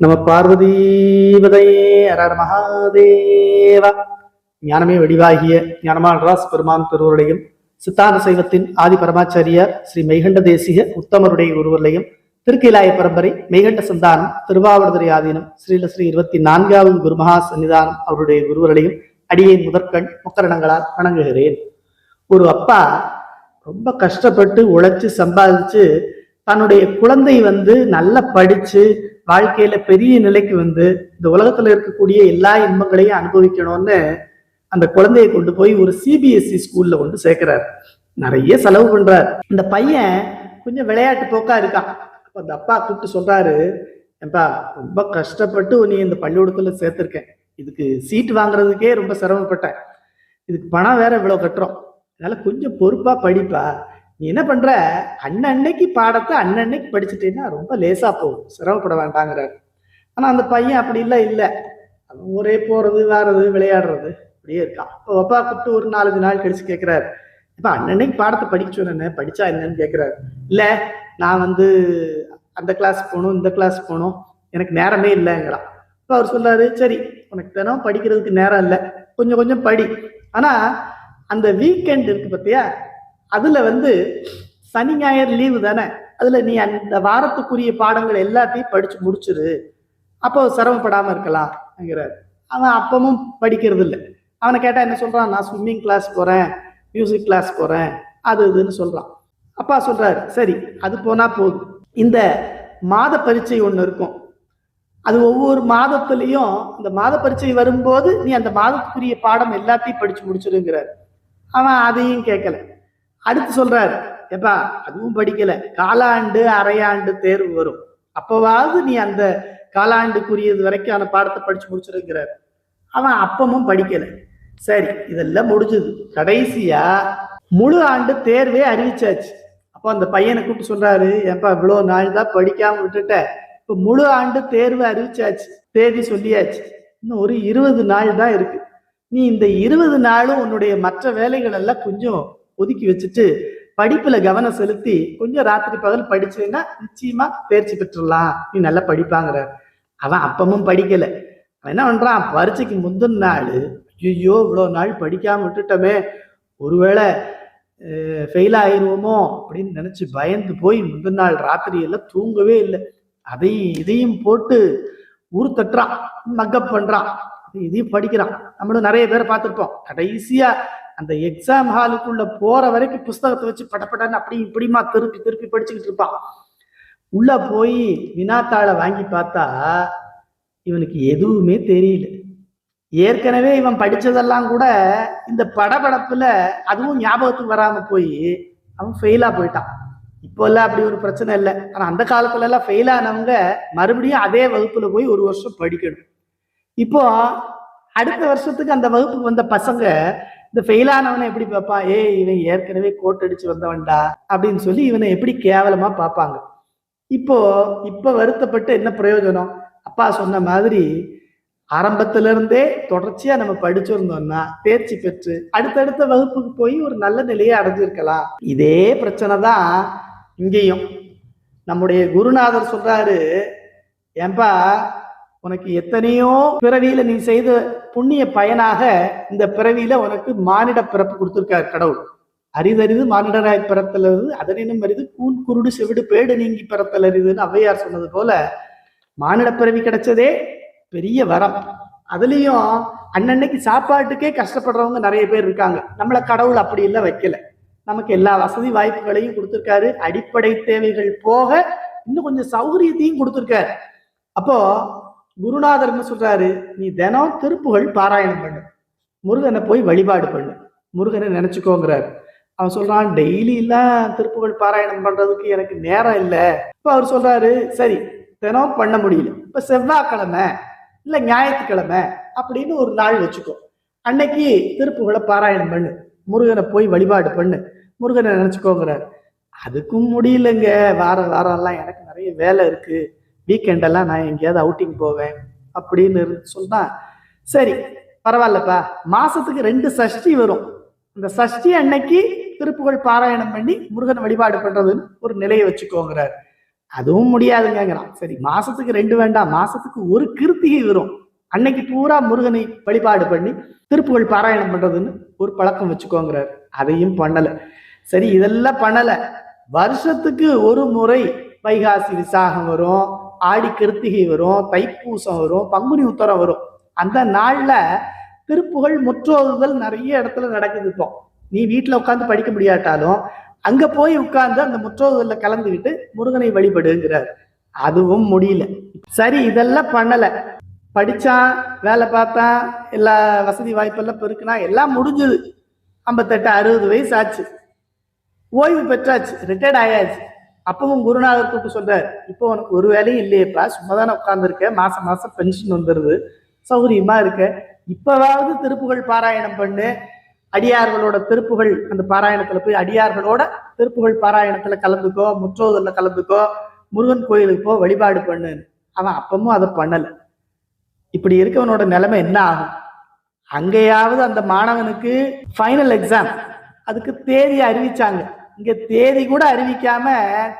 நம பார்வதீபதை அரர மகாதேவா. ஞானமே வடிவாகிய ஞானமான்ராஸ் பெருமான் திருவருடையும் சித்தாந்த சைவத்தின் ஆதி பரமாச்சாரியார் ஸ்ரீ மெய்கண்ட தேசிக உத்தமருடைய ஒருவர்களையும் திருக்கிலாய பரம்பரை மெய்கண்ட சந்தானம் திருவாவடுதுறை ஆதீனம் ஸ்ரீல ஸ்ரீ இருபத்தி நான்காவது குருமகா சன்னிதானம் அவருடைய குருவர்களையும் அடியேன் முதற்கண் முக்கரணங்களால் வணங்குகிறேன். ஒரு அப்பா ரொம்ப கஷ்டப்பட்டு உழைச்சு சம்பாதிச்சு தன்னுடைய குழந்தை வந்து நல்லா படிச்சு வாழ்க்கையில பெரிய நிலைக்கு வந்து இந்த உலகத்துல இருக்கக்கூடிய எல்லா இன்பங்களையும் அனுபவிக்கணும்னு அந்த குழந்தையை கொண்டு போய் ஒரு சிபிஎஸ்சி ஸ்கூல்ல கொண்டு சேர்க்கிறார். நிறைய செலவு பண்றாரு. இந்த பையன் கொஞ்சம் விளையாட்டு போக்கா இருக்கான். அப்ப அந்த அப்பா கூப்பிட்டு சொல்றாரு ஏன்பா ரொம்ப கஷ்டப்பட்டு நீ இந்த பள்ளிக்கூடத்துல சேர்த்திருக்கேன். இதுக்கு சீட் வாங்குறதுக்கே ரொம்ப சிரமப்பட்டேன். இதுக்கு பணம் வேற இவ்வளவு கட்டுறோம். அதனால கொஞ்சம் பொறுப்பா படிப்பா. நீ என்ன பண்ற? அன்னன்னைக்கு பாடத்தை அன்னன்னைக்கு படிச்சுட்டேன்னா ரொம்ப லேசா போகும். சிரமப்பட வேண்டாங்கிறாரு. ஆனா அந்த பையன் அப்படி இல்லை இல்லை. அவன் ஒரே போறது வாரது விளையாடுறது அப்படியே இருக்கான். இப்போ அப்பா கூப்பிட்டு ஒரு நாலஞ்சு நாள் கழிச்சு கேட்கிறாரு இப்ப அன்னன்னைக்கு பாடத்தை படிக்க சொன்னேன் படிச்சா என்னன்னு கேட்கிறாரு இல்ல நான் வந்து அந்த கிளாஸ் போகணும் இந்த கிளாஸ் போகணும். எனக்கு நேரமே இல்லைங்கிறான். இப்போ அவர் சொல்றாரு சரி உனக்கு தினம் படிக்கிறதுக்கு நேரம் இல்லை. கொஞ்சம் கொஞ்சம் படி. ஆனா அந்த வீக்கெண்ட் இருக்கு பார்த்தியா அதுல வந்து சனி ஞாயிறு லீவு தானே? அதுல நீ அந்த வாரத்துக்குரிய பாடங்கள் எல்லாத்தையும் படிச்சு முடிச்சிரு. அப்போ சிரமப்படாம இருக்கலாம்ங்கிறாரு. அவன் அப்பவும் படிக்கிறது இல்லை அவனை கேட்டா என்ன சொல்றான்? நான் ஸ்விம்மிங் கிளாஸ் போறேன் மியூசிக் கிளாஸ் போறேன் அது இதுன்னு சொல்றான். அப்பா சொல்றாரு சரி அது போனா போதும். இந்த மாத பரீட்சை ஒன்று இருக்கும். அது ஒவ்வொரு மாதத்துலேயும் அந்த மாத பரீட்சை வரும்போது நீ அந்த மாதத்துக்குரிய பாடம் எல்லாத்தையும் படிச்சு முடிச்சிருங்கிறார். அவன் அதையும் கேட்கல அடுத்து சொல்றார் எப்பா அதுவும் படிக்கல. காலாண்டு அரையாண்டு தேர்வு வரும். அப்பவாவது நீ அந்த காலாண்டுக்குரியது வரைக்கும் அந்த பாடத்தை படிச்சு முடிச்சிருக்கிறார். அவன் அப்பமும் படிக்கல. சரி இதெல்லாம் முடிஞ்சது. கடைசியா முழு ஆண்டு தேர்வே அறிவிச்சாச்சு. அப்போ அந்த பையனை கூப்பிட்டு சொல்றாரு ஏப்பா இவ்வளோ நாள் தான் படிக்காம விட்டுட்ட. இப்போ முழு ஆண்டு தேர்வு அறிவிச்சாச்சு. தேதி சொல்லியாச்சு. இன்னும் ஒரு இருபது நாள் தான் இருக்கு. நீ இந்த இருபது நாளும் உன்னுடைய மற்ற வேலைகள் எல்லாம் கொஞ்சம் ஒதுக்கி வச்சுட்டு படிப்புல கவனம் செலுத்தி கொஞ்சம் ராத்திரி பகல் படிச்சேன்னா நிச்சயமா தேர்ச்சி பெற்றுடலாம். நீ நல்லா படிப்பாங்கிற. அவன் அப்பமும் படிக்கல. அவன் என்ன பண்றான்? பரீட்சைக்கு முந்தின நாள் ஐயோ இவ்வளோ நாள் படிக்காம விட்டுட்டோமே. ஒருவேளை ஃபெயில் ஆயிடுவோமோ அப்படின்னு நினைச்சு பயந்து போய் முந்தின நாள் ராத்திரி எல்லாம் தூங்கவே இல்லை. அதையும் இதையும் போட்டு ஊர் தட்டுறான் மக்கப் பண்றான். இதையும் படிக்கிறான். நம்மளும் நிறைய பேரை பார்த்துருப்போம். கடைசியா அந்த எக்ஸாம் ஹாலுக்குள்ள போற வரைக்கும் புஸ்தகத்தை வச்சு படப்படன்னு அப்படி இப்படிமா திருப்பி திருப்பி படிச்சுக்கிட்டு இருப்பான். உள்ள போய் வினாத்தாளை வாங்கி பார்த்தா இவனுக்கு எதுவுமே தெரியல. ஏற்கனவே இவன் படிச்சதெல்லாம் கூட இந்த படபடப்புல அதுவும் ஞாபகத்துக்கு வராம போய் அவன் ஃபெயிலா போயிட்டான். இப்போ எல்லாம் அப்படி ஒரு பிரச்சனை இல்லை. ஆனா அந்த காலத்துல எல்லாம் ஃபெயில் ஆனவங்க மறுபடியும் அதே வகுப்புல போய் ஒரு வருஷம் படிக்கணும். இப்போ அடுத்த வருஷத்துக்கு அந்த வகுப்புக்கு வந்த பசங்க இந்த ஃபெயில் ஆனவனை எப்படி பார்ப்பான் ஏய் இவன் ஏற்கனவே கோட் அடிச்சு வந்தவன்டா அப்படின்னு சொல்லி இவனை எப்படி கேவலமா பார்ப்பாங்க. இப்போ இப்ப வருத்தப்பட்டு என்ன பிரயோஜனம்? அப்பா சொன்ன மாதிரி ஆரம்பத்துல இருந்தே தொடர்ச்சியா நம்ம படிச்சிருந்தோம்னா தேர்ச்சி பெற்று அடுத்தடுத்த வகுப்புக்கு போய் ஒரு நல்ல நிலையை அடைஞ்சிருக்கலாம். இதே பிரச்சனை தான் இங்கேயும். நம்முடைய குருநாதர் சொல்றாரு ஏன்பா உனக்கு எத்தனையோ பிறவியில நீ செய்த புண்ணிய பயனாக இந்த பிறவியில உனக்கு மானிட பிறப்பு கொடுத்திருக்காரு கடவுள். அரிதறிது மானிடராய் பிறத்தலது அதனினும் அரிது கூன் குருடு செவிடு பேடு நீங்கி பிறத்தல் அரிதுன்னு ஔவையார் சொன்னது போல மானிட பிறவி கிடைச்சதே பெரிய வரம். அதுலயும் அன்னன்னைக்கு சாப்பாட்டுக்கே கஷ்டப்படுறவங்க நிறைய பேர் இருக்காங்க. நம்மள கடவுள் அப்படி இல்லை வைக்கல. நமக்கு எல்லா வசதி வாய்ப்புகளையும் கொடுத்துருக்காரு. அடிப்படை தேவைகள் போக இன்னும் கொஞ்சம் சௌகரியத்தையும் கொடுத்துருக்காரு. அப்போ குருநாதர் என்ன சொல்றாரு? நீ தினம் திருப்புகள் பாராயணம் பண்ணு. முருகனை போய் வழிபாடு பண்ணு. முருகனை நினைச்சுக்கோங்கிறாரு. அவன் சொல்றான் டெய்லியெல்லாம் திருப்புகள் பாராயணம் பண்றதுக்கு எனக்கு நேரம் இல்லை. இப்போ அவர் சொல்றாரு சரி தினம் பண்ண முடியல. இப்போ செவ்வாய்க்கிழமை இல்லை ஞாயிற்றுக்கிழமை அப்படின்னு ஒரு நாள் வச்சுக்கோ. அன்னைக்கு திருப்புகளை பாராயணம் பண்ணு. முருகனை போய் வழிபாடு பண்ணு. முருகனை நினைச்சுக்கோங்கிறார். அதுக்கும் முடியலங்க. வார வாரம்லாம் எனக்கு நிறைய வேலை இருக்கு. வீக்கெண்டெல்லாம் நான் எங்கேயாவது அவுட்டிங் போவேன் அப்படின்னு சொன்னா சரி பரவாயில்லப்பா. மாசத்துக்கு ரெண்டு சஷ்டி வரும். இந்த சஷ்டி அன்னைக்கு திருப்புகழ் பாராயணம் பண்ணி முருகன் வழிபாடு பண்றதுன்னு ஒரு நிலையை வச்சுக்கோங்கிறார். அதுவும் முடியாதுங்கிறான். சரி மாசத்துக்கு ரெண்டு வேண்டாம். மாசத்துக்கு ஒரு கிருத்திகை வரும். அன்னைக்கு பூரா முருகனை வழிபாடு பண்ணி திருப்புகழ் பாராயணம் பண்றதுன்னு ஒரு பழக்கம் வச்சுக்கோங்கிறார். அதையும் பண்ணல. சரி இதெல்லாம் பண்ணல. வருஷத்துக்கு ஒரு முறை வைகாசி விசாகம் வரும். ஆடி கிருத்திகை வரும் தைப்பூசம் வரும் பங்குனி உத்தரம் வரும். அந்த நாளில் திருப்புகழ் முற்றோதுதல் நிறைய இடத்துல நடக்குது இப்போ. நீ வீட்டில் உட்காந்து படிக்க முடியாட்டாலும் அங்கே போய் உட்கார்ந்து அந்த முற்றோதுதல்ல கலந்துக்கிட்டு முருகனை வழிபடுங்கிறார். அதுவும் முடியல. சரி இதெல்லாம் பண்ணலை. படித்தான் வேலை பார்த்தான் எல்லா வசதி வாய்ப்பெல்லாம் பெருக்குனா எல்லாம் முடிஞ்சது. ஐம்பத்தெட்டு அறுபது வயசு ஆச்சு. ஓய்வு பெற்றாச்சு ரிட்டையர்ட் ஆயாச்சு. அப்பவும் குருநாதர் கூப்பிட்டு சொல்றாரு இப்போ உனக்கு ஒரு வேலையும் இல்லையேப்பா சும்மா தானே உட்காந்துருக்க மாசம் மாசம் பென்ஷன் வந்துடுது சௌகரியமா இருக்க. இப்பவாவது திருப்புகழ் பாராயணம் பண்ணு. அடியார்களோட திருப்புகள் அந்த பாராயணத்துல போய் அடியார்களோட திருப்புகள் பாராயணத்துல கலந்துக்கோ முற்றோதல்ல கலந்துக்கோ முருகன் கோயிலுக்கு போ வழிபாடு பண்ணு. அவன் அப்பமும் அதை பண்ணல. இப்படி இருக்கவனோட நிலைமை என்ன ஆகும்? அங்கேயாவது அந்த மாணவனுக்கு ஃபைனல் எக்ஸாம் அதுக்கு தேதி அறிவிச்சாங்க. இங்க தேதி கூட அறிவிக்காம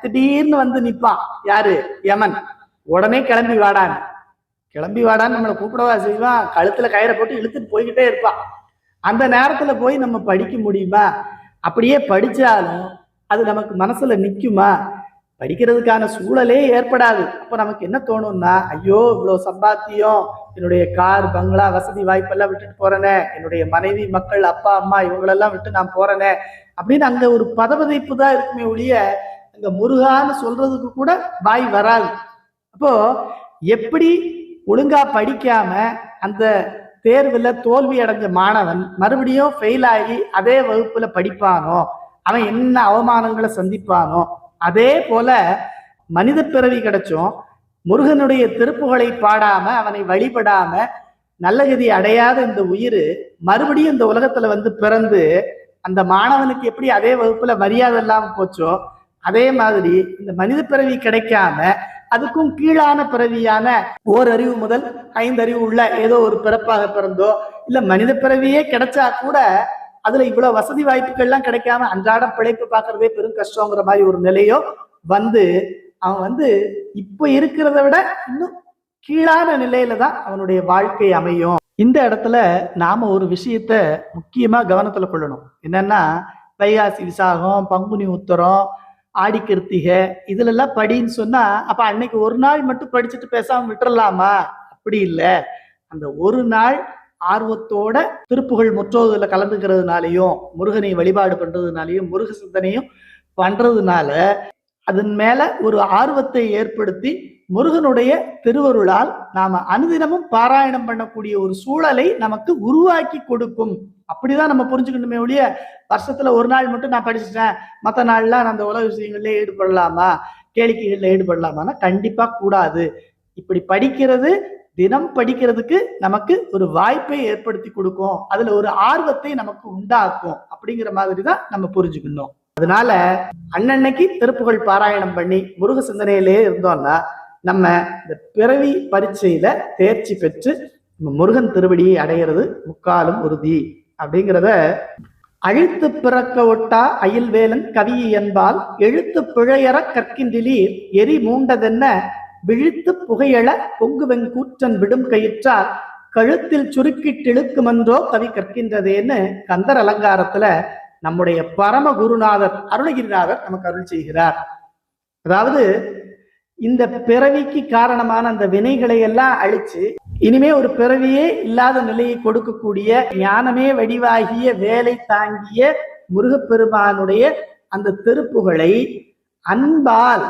திடீர்னு வந்து நிப்பான். யாரு? யமன். உடனே கிளம்பி வாடான்னு. கிளம்பி வாடான்னு நம்மளை கூப்பிடவா செய்வான் கழுத்துல கயிறை போட்டு இழுத்துட்டு போய்கிட்டே இருப்பான் அந்த நேரத்துல போய் நம்ம படிக்க முடியுமா? அப்படியே படிச்சாலும் அது நமக்கு மனசுல நிக்குமா? படிக்கிறதுக்கான சூழலே ஏற்படாது. அப்ப நமக்கு என்ன தோணும்னா ஐயோ இவ்வளவு சம்பாத்தியம் என்னுடைய கார் பங்களா வசதி வாய்ப்பெல்லாம் விட்டுட்டு போறேனே என்னுடைய மனைவி மக்கள் அப்பா அம்மா இவங்களெல்லாம் விட்டு நான் போறேனே அப்படின்னு அங்க ஒரு பதவதைப்பு தான் இருக்குமே ஒழிய அங்க முருகான்னு சொல்றதுக்கு கூட வாய் வராது. அப்போ எப்படி ஒழுங்கா படிக்காம அந்த தேர்வுல தோல்வி அடைஞ்ச மாணவன் மறுபடியும் ஃபெயில் ஆகி அதே வகுப்புல படிப்பானோ அவன் என்ன அவமானங்களை சந்திப்பானோ அதே போல மனித பிறவி கிடைச்சும் முருகனுடைய திருப்புகளை பாடாம அவனை வழிபடாம நல்லகதி அடையாத இந்த உயிர் மறுபடியும் இந்த உலகத்துல வந்து பிறந்து அந்த மாணவனுக்கு எப்படி அதே வகுப்புல மரியாதை இல்லாம போச்சோ அதே மாதிரி இந்த மனித பிறவி கிடைக்காம அதுக்கும் கீழான பிறவியான ஓரறிவு முதல் ஐந்தறிவு உள்ள ஏதோ ஒரு பிறப்பாக பிறந்தோ இல்ல மனித பிறவியே கிடைச்சா கூட அதுல இவ்வளவு வசதி வாய்ப்புகள்லாம் கிடைக்காம அன்றாடம் பிழைப்பு பார்க்கறதே பெரும் கஷ்டங்கிற மாதிரி ஒரு நிலையோ வந்து அவன் வந்து இப்ப இருக்கிறத விட இன்னும் கீழான நிலையில தான் அவனுடைய வாழ்க்கை அமையும். இந்த இடத்துல நாம ஒரு விஷயத்த முக்கியமா கவனத்துல கொள்ளணும். என்னன்னா வைகாசி விசாகம் பங்குனி உத்தரம் ஆடி கிருத்திகை இதுல எல்லாம் படின்னு சொன்னா அப்ப அன்னைக்கு ஒரு நாள் மட்டும் படிச்சுட்டு பேசாம விட்டுறலாமா? அப்படி இல்லை. அந்த ஒரு நாள் ஆர்வத்தோட திருப்புகள் முற்றோதுல கலந்துக்கிறதுனாலையும் முருகனை வழிபாடு பண்றதுனாலையும் முருக சிந்தனையும் பண்றதுனால அதன் மேல ஒரு ஆர்வத்தை ஏற்படுத்தி முருகனுடைய திருவருளால் நாம அனுதினமும் பாராயணம் பண்ணக்கூடிய ஒரு சூழலை நமக்கு உருவாக்கி கொடுக்கும். அப்படிதான் நம்ம புரிஞ்சுக்கணுமே ஒழிய வருஷத்துல ஒரு நாள் மட்டும் நான் படிச்சுட்டேன். மற்ற நாள்லாம் நான் அந்த உலக விஷயங்கள்ல ஈடுபடலாமா? கேளிக்கைகள்ல ஈடுபடலாமான்னா கண்டிப்பா கூடாது. இப்படி படிக்கிறது தினம் படிக்கிறதுக்கு நமக்கு ஒரு வாய்ப்பை ஏற்படுத்தி கொடுக்கும். அதுல ஒரு ஆர்வத்தை நமக்கு உண்டாக்கும் அப்படிங்கிற மாதிரி தான் நம்ம புரிஞ்சுக்கணும். அதனால அன்னன்னைக்கு திருப்புகழ் பாராயணம் பண்ணி முருக சிந்தனையிலேயே இருந்தோம்னா நம்ம இந்த பிறவி பரீட்சையில தேர்ச்சி பெற்று நம்ம முருகன் திருவடியை அடையிறது முக்காலும் உறுதி அப்படிங்கிறத அழுத்து பிறக்க ஒட்டா அயில்வேலன் கவி என்பால் எழுத்து பிழையற கற்கின்றிலீர் எரி மூண்டதென்ன விழித்து புகையள பொங்குவெங் கூற்றன் விடும் கயிற்றார். கழுத்தில் சுருக்கிட்டிழுக்குமென்றோ கவி கற்கின்றதேன்னு கந்தர் அலங்காரத்துல நம்முடைய பரம குருநாதர் அருணகிரிநாதர் நமக்கு அருள் செய்கிறார். அதாவது இந்த பிறவிக்கு காரணமான அந்த வினைகளை எல்லாம் அழிச்சு இனிமே ஒரு பிறவியே இல்லாத நிலையை கொடுக்கக்கூடிய ஞானமே வடிவாகிய வேலை தாங்கிய முருகப்பெருமானுடைய அந்த திருப்புகளை அன்பால்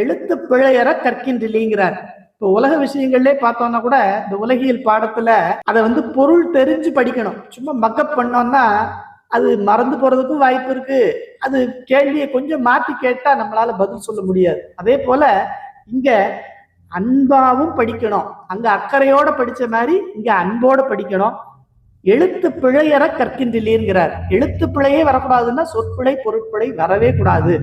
எழுத்து பிழையற கற்கின்றில்லைங்கிறார். இப்போ உலக விஷயங்கள்லே பார்த்தோம்னா கூட இந்த உலகியல் பாடத்துல அதை வந்து பொருள் தெரிஞ்சு படிக்கணும். சும்மா மக்கப் பண்ணோம்னா அது மறந்து போறதுக்கும் வாய்ப்பு இருக்கு. அது கேள்வியை கொஞ்சம் மாத்தி கேட்டா நம்மளால பதில் சொல்ல முடியாது. அதே போல இங்க அன்பாவும் படிக்கணும். அங்க அக்கறையோட படிச்ச மாதிரி இங்க அன்போட படிக்கணும். எழுத்து பிழையற கற்கின்றில்லைங்கிறார் எழுத்து பிழையே வரக்கூடாதுன்னா சொற்பிழை பொருட்பிழை வரவே கூடாது.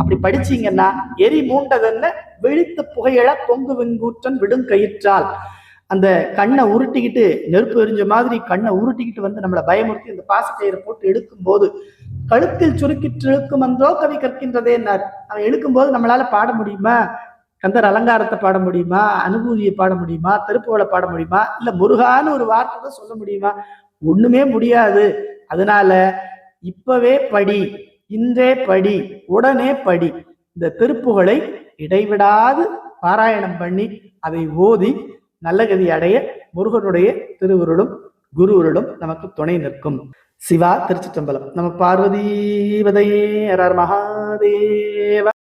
அப்படி படிச்சீங்கன்னா எரி மூண்டதென்ன? விழித்து புகையழ பொங்கு வெங்கூற்றன் விடும் கயிற்றால். அந்த கண்ணை உருட்டிக்கிட்டு நெருப்பு எரிஞ்ச மாதிரி கண்ணை உருட்டிக்கிட்டு வந்து நம்மளை பயமுறுத்தி இந்த பாசக்கயிறை போட்டு எடுக்கும் போது கழுத்தில் சுருக்கிட்டு இழுக்கும் என்றோ கவி கற்கின்றதேன்னார் அவன் இழுக்கும்போது நம்மளால பாட முடியுமா? கந்தர் அலங்காரத்தை பாட முடியுமா? அனுபூதியை பாட முடியுமா? திருப்புகளை பாட முடியுமா? இல்ல முருகான்னு ஒரு வார்த்தை தான் சொல்ல முடியுமா? ஒண்ணுமே முடியாது. அதனால இப்பவே படி இன்றே படி உடனே படி. இந்த திருப்புகளை இடைவிடாது பாராயணம் பண்ணி அதை ஓதி நல்ல கதி அடைய முருகனுடைய திருவுருளும் குருவுருளும் நமக்கு துணை நிற்கும். சிவா திருச்சிற்றம்பலம். நம்ம பார்வதி வதையே மகாதேவ.